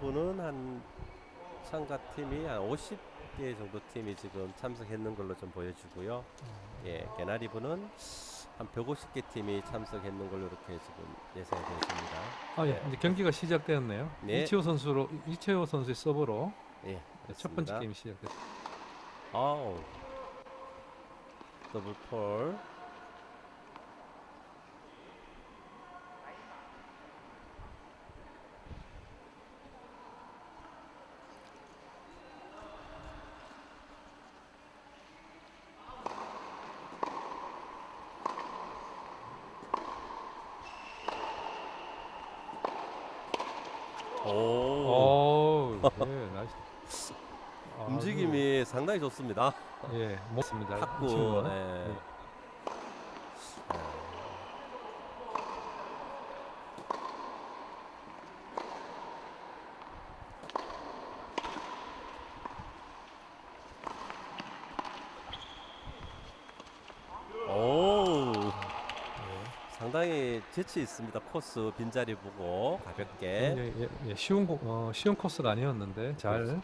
분은 한 참가팀이 한 50개 정도 팀이 지금 참석했는 걸로 좀 보여지고요. 예, 개나리부는 한 150개 팀이 참석했는 걸로 이렇게 지금 예상이 되십니다. 아, 예. 이제 경기가 시작되었네요. 네. 이채호 선수로 이채호 선수의 서브로 예, 첫 번째 그렇습니다. 게임이 시작됐습니다. 아우 더블 폴 오, 오, 예, 나이스. 아, 움직임이 상당히 좋습니다. 그, 예, 못습니다. 이 탁구 친구가. 예. 예. 오, 예. 재치 있습니다. 코스 빈자리 보고 가볍게. 굉장히 예, 예, 쉬운 고- 어, 쉬운 코스가 아니었는데 잘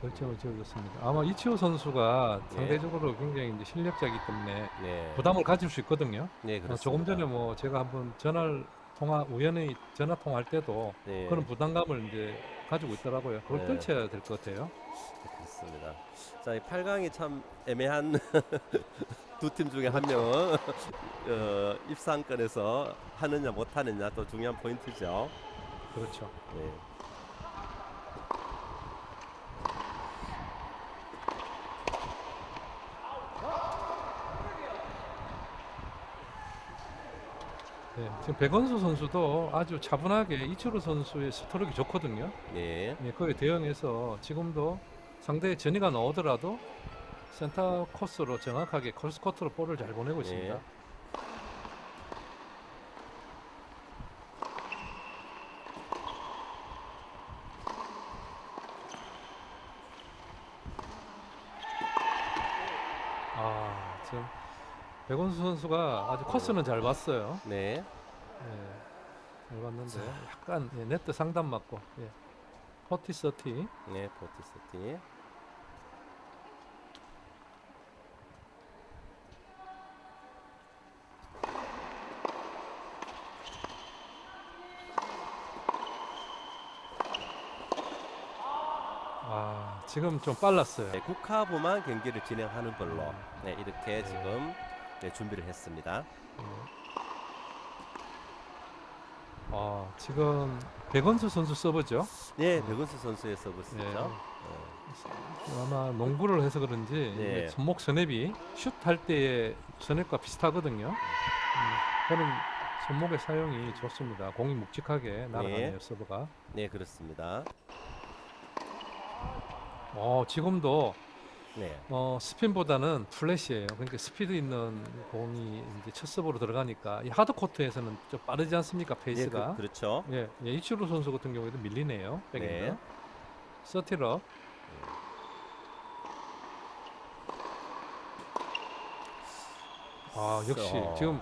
결정을 지어줬습니다. 아마 이치호 선수가 예. 상대적으로 굉장히 이제 실력자이기 때문에 네. 부담을 가질 수 있거든요. 네, 어, 그렇습니다. 조금 전에 뭐 제가 한번 전화를 통화 우연히 전화 통화할 때도 네, 그런 부담감을 이제 가지고 있더라고요. 그걸 네. 떨쳐야 될 것 같아요. 그렇습니다. 자, 이 8강이 참 애매한 두 팀 중에 한 명은 어, 입상권에서 하느냐 못 하느냐 또 중요한 포인트죠. 그렇죠. 네. 네, 지금 백원수 선수도 아주 차분하게 이철우 선수의 스트로크 좋거든요. 네. 예, 그에 대응해서 지금도 상대의 전이가 나오더라도 센터 코스로 정확하게 컬스코트로 볼을 잘 보내고 있습니다. 네. 아, 지금 백원수 선수가 아주 코스는 잘 봤어요. 네. 예, 잘 봤는데 약간 예, 네트 상단 맞고 예. 포티 서티 네, 포티 세팅. 아 지금 좀 빨랐어요. 네, 국카부만 경기를 진행하는 걸로 네, 이렇게 지금 네, 준비를 했습니다. 예. 아 지금 백원수 선수 서브죠. 네, 백은수 선수의 서비스죠. 예. 어, 아마 농구를 해서 그런지 네. 이게 손목 스냅이 슛 할 때의 스냅과 비슷하거든요. 음, 그런 손목의 사용이 좋습니다. 공이 묵직하게 날아가네요 서브가. 네, 그렇습니다. 어 지금도 네. 어, 스핀보다는 플래시예요. 그러니까 스피드 있는 공이 이제 첫 서브로 들어가니까 이 하드 코트에서는 좀 빠르지 않습니까 예, 페이스가? 그, 그렇죠. 예, 예, 이치로 선수 같은 경우에도 밀리네요. 백인드. 네. 서티럽. 아 역시 어. 지금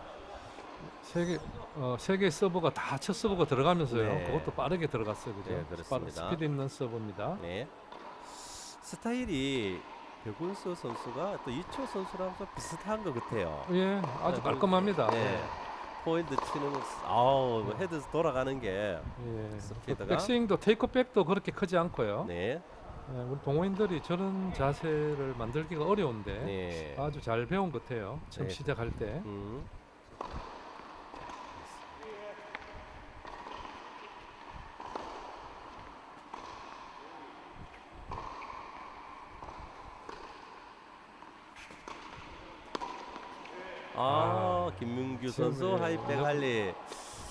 세개 어, 세개 서브가 다 첫 서브가 들어가면서요. 네. 그것도 빠르게 들어갔어요, 그죠? 네, 그렇습니다. 스피드 있는 서브입니다. 네. 스타일이 백운수 선수가 또 이초 선수랑 좀 비슷한 것 같아요. 예, 아주 네, 깔끔합니다. 네. 포인트 치는 거, 아우 뭐 헤드 돌아가는 게 예. 스피드가? 백스윙도 테이크백도 그렇게 크지 않고요. 네, 예, 우리 동호인들이 저런 자세를 만들기가 어려운데 네. 아주 잘 배운 것 같아요. 처음 네. 시작할 때. 음. 아, 지금, 선수 예, 하이백 너- 할리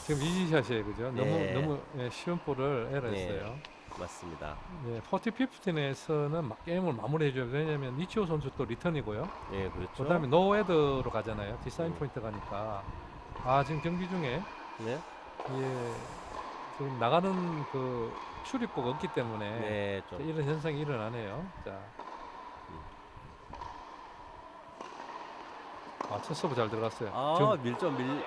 지금 이지샷이에요, 그죠? 네. 너무 너무 예, 쉬운 볼을 에러했어요. 맞습니다. 예, 40, 15에서는 막 게임을 마무리해줘요. 왜냐면 이치호 선수 또 리턴이고요. 예, 그렇죠. 그다음에 노헤드로 가잖아요. 디사인 음. 포인트 가니까. 아 지금 경기 중에 네, 예, 지금 나가는 그 출입구가 없기 때문에 네, 좀 이런 현상이 일어나네요. 자. 아, 첫 서브 잘 들어갔어요. 아, 지금 밀점 밀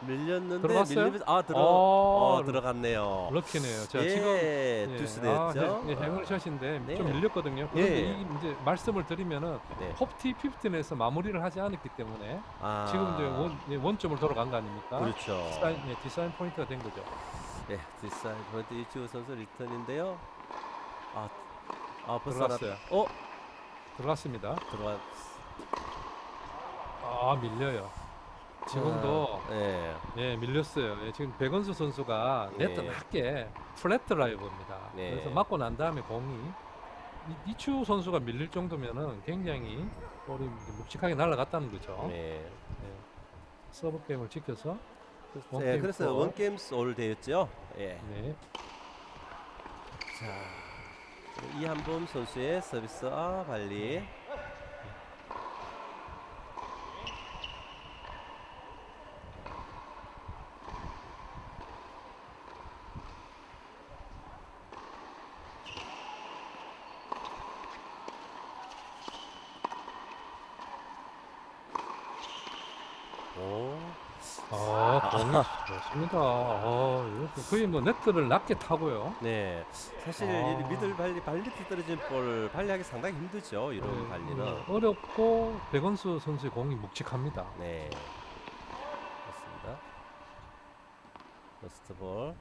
밀렸는데 들어갔어요? 밀리면서 아 들어 어, 어, 들어갔네요. 럭키네요. 자, 예, 지금 투수 아, 됐죠. 해- 예, 행운샷인데 네. 좀 밀렸거든요. 그런데 예. 이 이제 말씀을 드리면은 네. 홉티 피프틴에서 마무리를 하지 않았기 때문에 아, 지금 이제 원, 예, 원점을 돌아간 거 아닙니까? 그렇죠. 디사인, 예, 디사인 포인트가 된 거죠. 네, 뒷사이드 포인트 이치우 선수 리턴인데요. 아, 아 벌써 들어갔어요. 어, 들어갔습니다. 들어갔. 아 밀려요. 지금도 아, 예, 예 밀렸어요. 예, 지금 백원수 선수가 네. 네트 낮게 플랫 드라이버입니다. 네. 그래서 맞고 난 다음에 공이 이- 이추 선수가 밀릴 정도면은 굉장히 볼이 묵직하게 날아갔다는 거죠. 네. 서브 게임을 지켜서 네, 원게임 그래서 볼. 원 게임 올 되었죠. 예. 네. 자, 이한범 선수의 서비스 아 발리. 오, 아 공이 좋습니다. 아, 이거 거의 뭐 네트를 낮게 타고요. 네. 사실 아. 이 미들 발리 발리 떨어진 볼 발리하기 상당히 힘들죠. 이런 네, 발리는. 음, 어렵고 백원수 선수의 공이 묵직합니다. 네. 그렇습니다. 러스트 볼.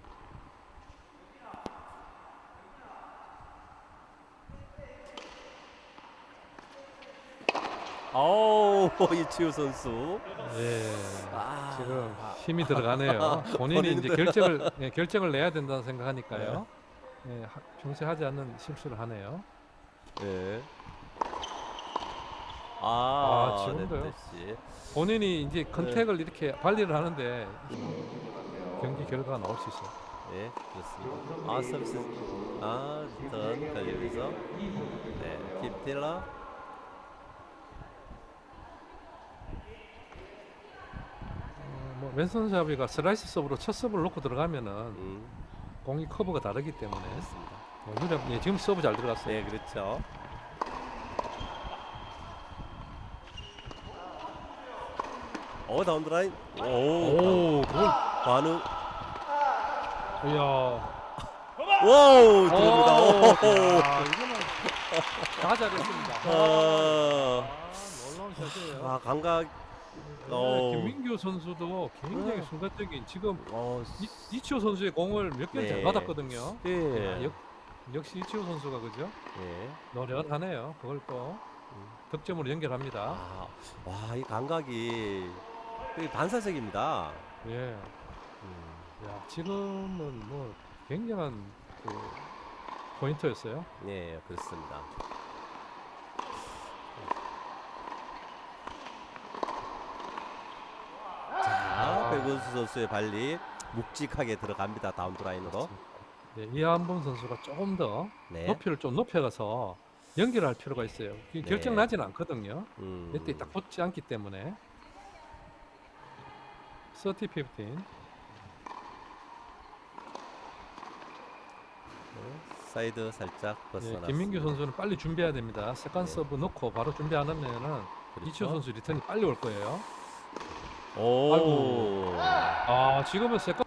아우 이치우 선수. 예. 아, 지금 아, 힘이 들어가네요. 본인이 이제. 결정을 예, 결정을 내야 된다는 생각하니까요. 예, 하- 평소에 하지 않는 실수를 하네요. 예. 아, 아, 지금도요? 넷듯이. 본인이 이제 컨택을 이렇게 발리를 하는데 경기 결과가 나올 수 있어요. 네, 그렇습니다. 아, 서비스. 아, 리턴 걸리면서. 네, 킵틸러. 뭐 왼손 잡이가 슬라이스 서브로 첫 서브를 놓고 들어가면은 음, 공이 커브가 다르기 때문에 그렇습니다. 뭐 유력, 예, 지금 서브 잘 들어갔어요. 네, 그렇죠. 오, 다운드 라인. 오, 오, 뭘? 반응. 이야. 와우, 들어옵니다. 오, 오. 야, 이거는 다 잘했습니다. 아, 아, 놀라운 샷이에요. 아, 감각. 네, 오. 김민규 선수도 굉장히 네. 순간적인 지금 어, 이, 이치호 선수의 공을 몇 개를 잘 네. 받았거든요. 예. 야, 역, 역시 이치호 선수가 그죠? 예. 노련하네요. 그걸 또 득점으로 연결합니다. 아, 와, 이 감각이 반사적입니다. 예. 음, 야, 지금은 뭐 굉장한 그 포인트였어요. 네, 그렇습니다. 자, 백운수 선수의 발리 묵직하게 들어갑니다. 다운드 라인으로. 네, 이한범 선수가 조금 더 네. 높이를 좀 높여가서 연결할 필요가 있어요. 그 네. 결정 나지는 않거든요. 음, 이때 딱 붙지 않기 때문에 30, 15 네, 사이드 살짝 예, 벗어났습니다. 김민규 선수는 빨리 준비해야 됩니다. 세컨 네. 서브 넣고 바로 준비 안 하면은 그렇죠. 이치호 선수 리턴이 빨리 올 거예요. 오. 아이고. 아 지금은 세컨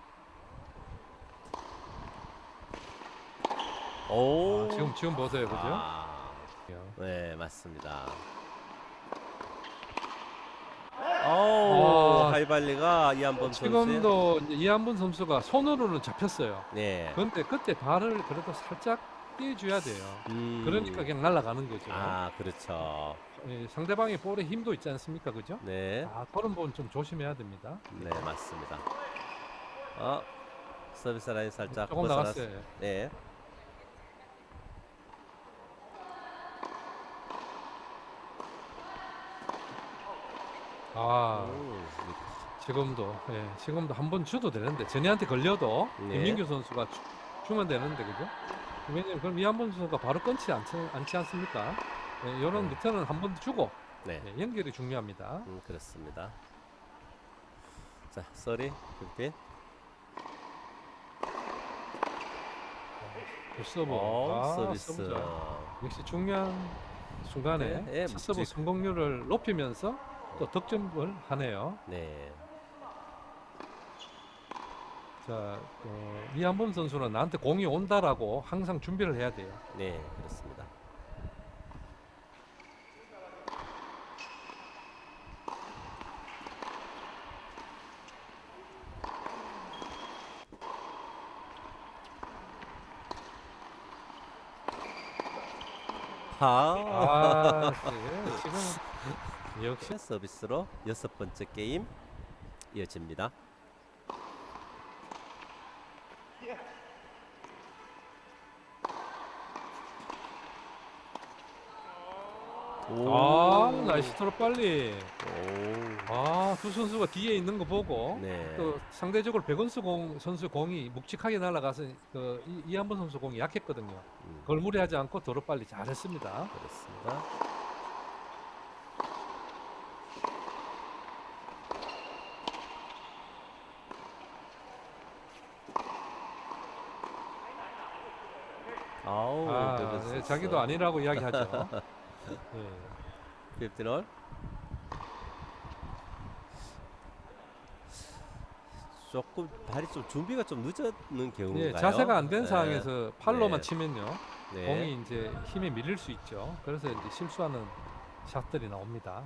오. 아, 지금 지금 보세요, 그죠? 아, 네, 맞습니다. 오, 아, 하이발리가 이한범 선수의 지금도 이제 이한분 선수가 손으로는 잡혔어요. 네. 그런데 그때 발을 그래도 살짝 띄워줘야 돼요. 음, 그러니까 그냥 날아가는 거죠. 아, 그렇죠. 예, 상대방의 볼에 힘도 있지 않습니까, 그죠? 네. 아 그런 부분 좀 조심해야 됩니다. 네, 맞습니다. 어, 서비스 라인 살짝 조금 벗어났- 나갔어요. 네. 아 음, 지금도 예, 지금도 한 번 줘도 되는데 전이한테 걸려도 네. 김민규 선수가 주, 주면 되는데 그죠? 왜냐면 그럼 이한번 선수가 바로 끊지 않지, 않지 않습니까? 예, 이런 네. 리턴은 한번 주고 네. 예, 연결이 중요합니다. 음, 그렇습니다. 자, 쏘리, 빅빈. 그 서브, 어, 아, 서비스. 서브죠. 역시 중요한 순간에 네, 예, 첫 서브 묵직. 성공률을 높이면서 또 득점을 하네요. 네. 자, 어, 이한범 선수는 나한테 공이 온다라고 항상 준비를 해야 돼요. 네, 그렇습니다. 아, 아, 예, 지금 역시 서비스로 여섯 번째 게임 이어집니다. 아, 나이스 트로 빨리. 오. 아, 두 선수가 뒤에 있는 거 보고 네. 또 상대적으로 백원수 공 선수 공이 묵직하게 날아가서 그 이- 이한번 선수 공이 약했거든요. 음, 그걸 무리하지 않고 도로 빨리 잘했습니다. 그렇습니다. 아우, 아, 그렇습니다. 네, 자기도 아니라고 이야기하죠. 예. 15홀. 조금 발이 좀 준비가 좀 늦었는 경우인가요? 예, 자세가 안된 네. 상황에서 팔로만 네. 치면요. 네. 공이 이제 힘에 밀릴 수 있죠. 그래서 이제 실수하는 샷들이 나옵니다.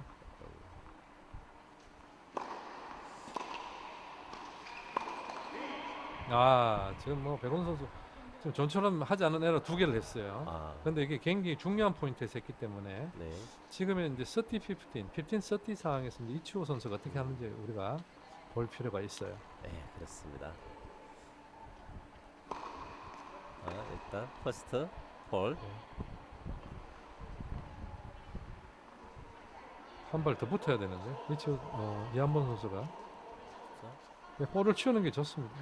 아, 지금 뭐 백원 선수 지금 전처럼 하지 않은 에러 두 개를 했어요. 아, 근데 이게 굉장히 중요한 포인트에서 했기 때문에 네. 지금은 이제 30, 15, 15, 30 상황에서 이제 이치호 선수가 어떻게 하는지 우리가 볼 필요가 있어요. 네, 그렇습니다. 아, 일단 퍼스트 홀. 한발 더 붙어야 되는데 이치호 어, 이한번 선수가 네, 볼을 치우는 게 좋습니다.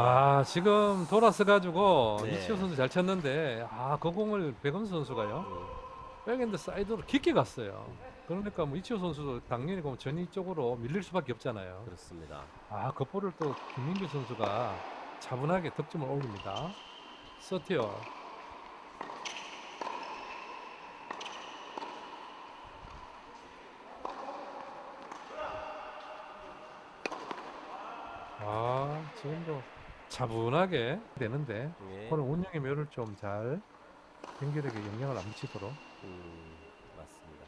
아, 아 지금 돌아서 가지고 네. 이치호 선수 잘 쳤는데 아그 공을 백원 선수가요 음, 백엔드 사이드로 깊게 갔어요. 그러니까 뭐 이치호 선수도 당연히 그 전위 쪽으로 밀릴 수밖에 없잖아요. 그렇습니다. 아, 그 볼을 또 김민규 선수가 차분하게 득점을 올립니다. 서티어. 아, 지금도 차분하게 되는데 예. 그런 운영의 묘를 좀 잘 경기력에 영향을 안 미치도록 음, 맞습니다.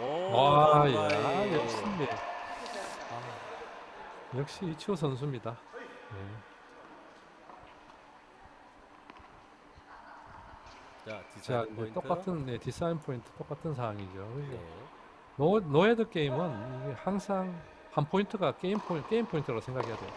오, 아, 야, 라인. 역시 역시 이치호 선수입니다. 예. 자, 디자인 포인트. 똑같은 네, 디사인 포인트 똑같은 상황이죠. 그죠? 네. 노, 노헤드 게임은 이게 항상 한 포인트가 게임 포인트, 게임 포인트라고 생각해야 돼요.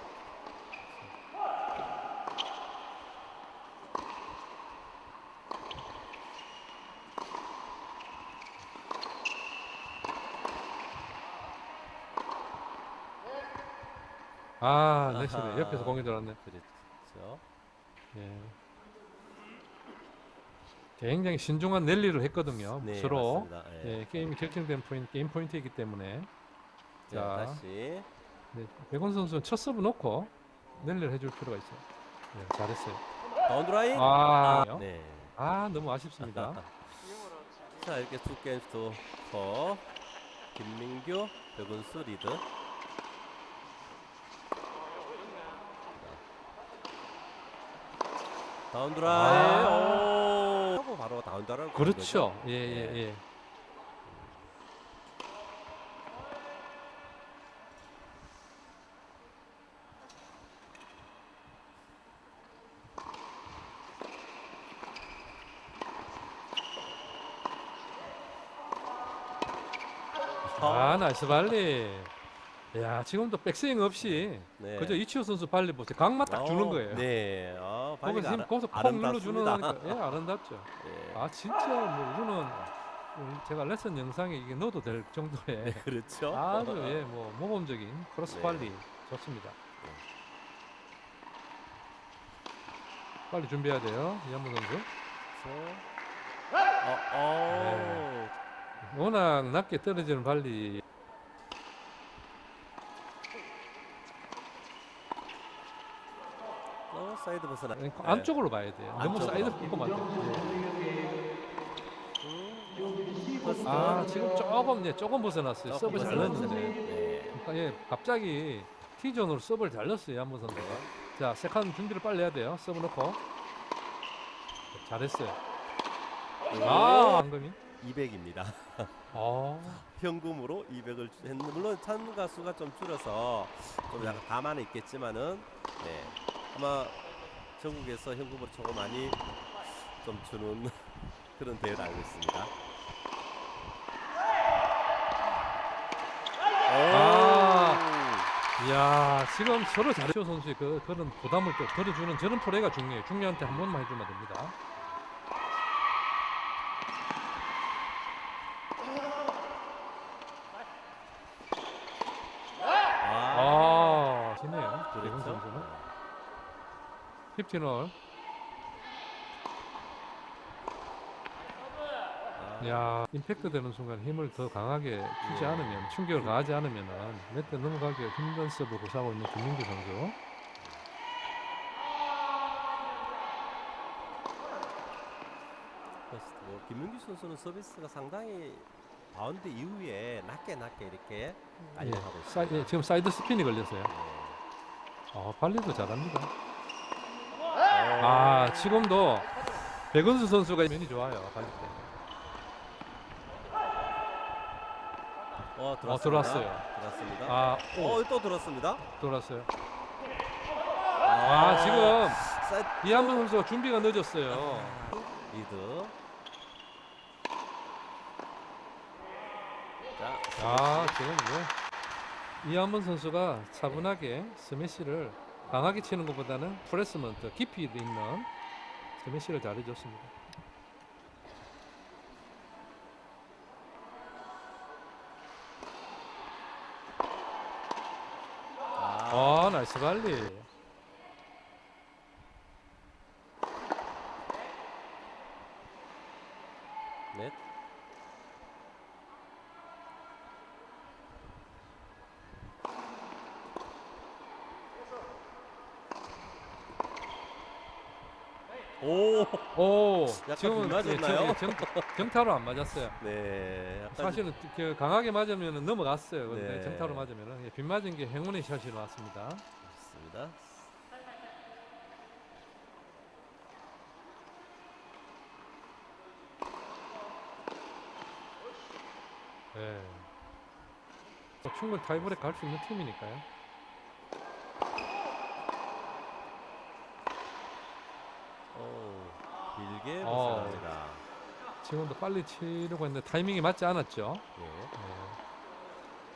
아, 넥스네. 아하. 옆에서 공이 들어왔네. 그렇죠. 예. 굉장히 신중한 랠리를 했거든요. 네, 서로. 맞습니다. 예. 예, 게임이 결정된 포인트, 게임 포인트이기 때문에. 자, 자. 다시. 네, 백원 선수는 첫 서브 놓고 랠리를 해줄 필요가 있어요. 네, 잘했어요. 바운드 라인. 아, 네. 아 너무 아쉽습니다. 자, 이렇게 투 게임 투 퍼. 김민규, 백운수 리드. 다운드 라인. 오. 바로 라인. 그렇죠. 예, 예, 네. 예. 아, 나이스 발리. 야, 지금도 백스윙 없이 네. 그저 이치호 선수 발리 보세요. 각만 딱 주는 어, 거예요. 네. 아, 거기서 아름- 거기서 콕 아름답습니다. 눌러주는 거니까 예, 아름답죠. 예. 아, 진짜 뭐 이거는 음, 제가 레슨 영상에 이게 넣어도 될 정도의 그렇죠. 아주 예, 뭐 모범적인 크로스 네. 발리 좋습니다. 빨리 준비해야 돼요, 이한문 선수. 그래서 어, 어. 워낙 낮게 떨어지는 발리 어, 사이드 벗어나. 그러니까 네. 안쪽으로 봐야 돼요. 너무 안쪽으로. 사이드 뽑으면 안 돼요. 음. 아 지금 조금 네 조금 벗어났어요. 서브 잘 넣었는데. 네. 그러니까 예, 갑자기 T존으로 서브를 잘 넣었어요 한번 선수가. 자 세컨 준비를 빨리 해야 돼요. 서브 넣고 잘했어요. 아 방금이. 200입니다. 아 현금으로 200을 했는데 물론 참가 수가 좀 줄어서 좀 약간 가만히 있겠지만은 네. 아마 전국에서 현금으로 조금 많이 좀 주는 그런 대회를 알고 있습니다. 아. 이야 지금 서로 잘해요 선수의 그 그런 부담을 또 덜어주는 저런 플레이가 중요해요. 중요한테 한 번만 해주면 됩니다. 15. 아. 야 임팩트 되는 순간 힘을 더 강하게 주지 예. 않으면 충격을 가하지 않으면 몇대 넘어가기 힘든 서브 구사하고 있는 김민규 선수 뭐 김민규 선수는 서비스가 상당히 바운드 이후에 낮게 낮게 이렇게 알려가고 예. 있습니다. 사이, 예, 지금 사이드 스핀이 걸렸어요. 예. 어, 발리도 잘합니다. 어, 아 지금도 백은수 선수가 면이 좋아요 때. 어, 어, 들어왔습니다. 들어왔어요. 들어왔습니다. 아, 오, 어, 또 들어왔습니다. 돌았어요. 아, 아 지금 사이드 이한번 선수가 준비가 늦었어요. 리드. 자, 아 지금 뭐 이한번 선수가 차분하게 스매시를 강하게 치는 것보다는 프레스먼트 깊이 있는 스매시를 잘해줬습니다. 아, 아 나이스 발리. 넷. 오, 오 약간 지금은 빗 맞았나요? 예, 정, 정타로 안 맞았어요. 네, 약간 사실은 그 강하게 맞으면 넘어갔어요. 근데 네. 정타로 맞으면 빗 맞은 게 행운의 샷이 나왔습니다. 있습니다. 예. 뭐 충분히 타이브레이크 갈수 있는 팀이니까요. 오, 길게 어. 벗어납니다. 지금도 빨리 치려고 했는데 타이밍이 맞지 않았죠. 예. 예.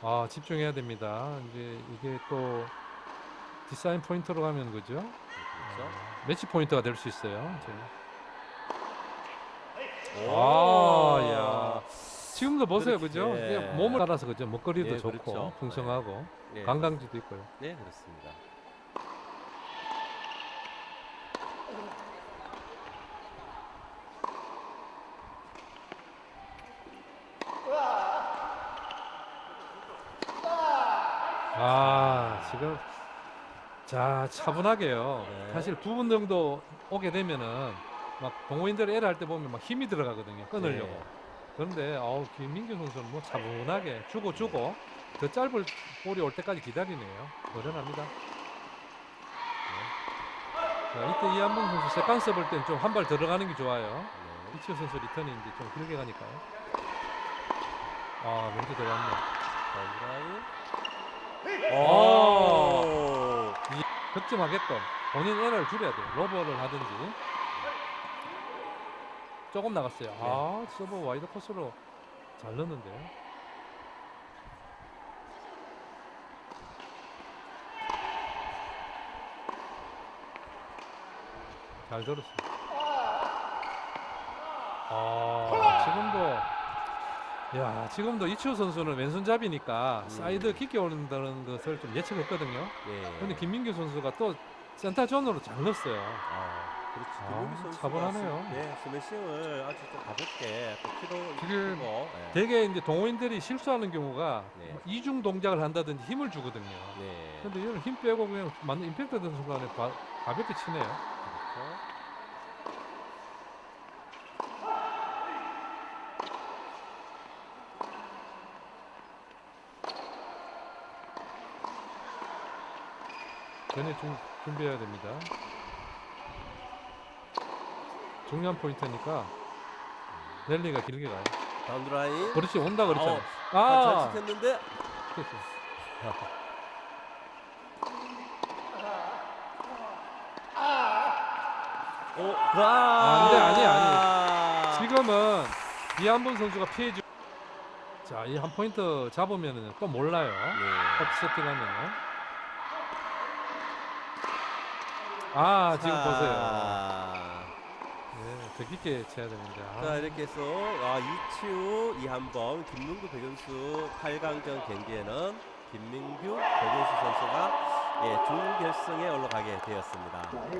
아 집중해야 됩니다. 이제 이게 또 디사인 포인트로 가면 그죠? 그렇죠. 어, 매치 포인트가 될 수 있어요. 오, 아, 야. 지금도 보세요, 그렇지. 그죠? 예. 그냥 몸을 따라서 그죠? 먹거리도 예, 좋고 그렇죠. 풍성하고 예, 관광지도 있고요. 네, 그렇습니다. 아 지금 자 차분하게요. 네. 사실 두분 정도 오게 되면은 막 동호인들 에라 할때 보면 막 힘이 들어가거든요. 끊으려고. 네. 그런데 어우 김민규 선수는 뭐 차분하게 주고 주고 더 짧은 볼이 올 때까지 기다리네요. 노련합니다. 자, 이때 이한봉 선수 세컨스 볼 때는 좀 한 발 들어가는 게 좋아요. 네. 이치호 선수 리턴이 이제 좀 길게 가니까요. 아 먼저 들어갔네. 가브라이. 오. 오. 득점하게끔 본인 에러를 줄여야 돼요. 로버를 하든지. 조금 나갔어요. 아, 서버 와이드 코스로 잘 넣는데요. 잘 들었습니다. 아, 야, 지금도 이치호 선수는 왼손잡이니까 음. 사이드 깊게 오른다는 것을 좀 예측했거든요. 예. 근데 김민규 선수가 또 센터 존으로 잘 넣었어요. 아, 그렇지. 아, 김용기 선수가 차분하네요. 스- 네, 스매싱을 아주 좀 가볍게 또 키도 지금 크고, 예. 되게 이제 동호인들이 실수하는 경우가 네. 뭐 이중 동작을 한다든지 힘을 주거든요. 네. 근데 이거는 힘 빼고 그냥 맞는 임팩트 든 순간에 바- 가볍게 치네요. 그렇죠. 전에 좀 준비해야 됩니다. 중요한 포인트니까 랠리가 길게 가요. 다운드라인. 그렇지 온다 그랬잖아. 어, 아, 잘 지켰는데. 오, 아, 근데 아니, 아니. 지금은 이한분 선수가 피해 주. 자, 이 한 포인트 잡으면은 또 몰라요. 네. 세팅하면은. 아, 지금 보세요. 자, 네, 더 깊게 쳐야 됩니다. 자 이렇게 해서 아, 이치우, 이한범, 김민구, 백현수 8강전 경기에는 김민규, 백현수 선수가 예, 준결승에 올라가게 되었습니다.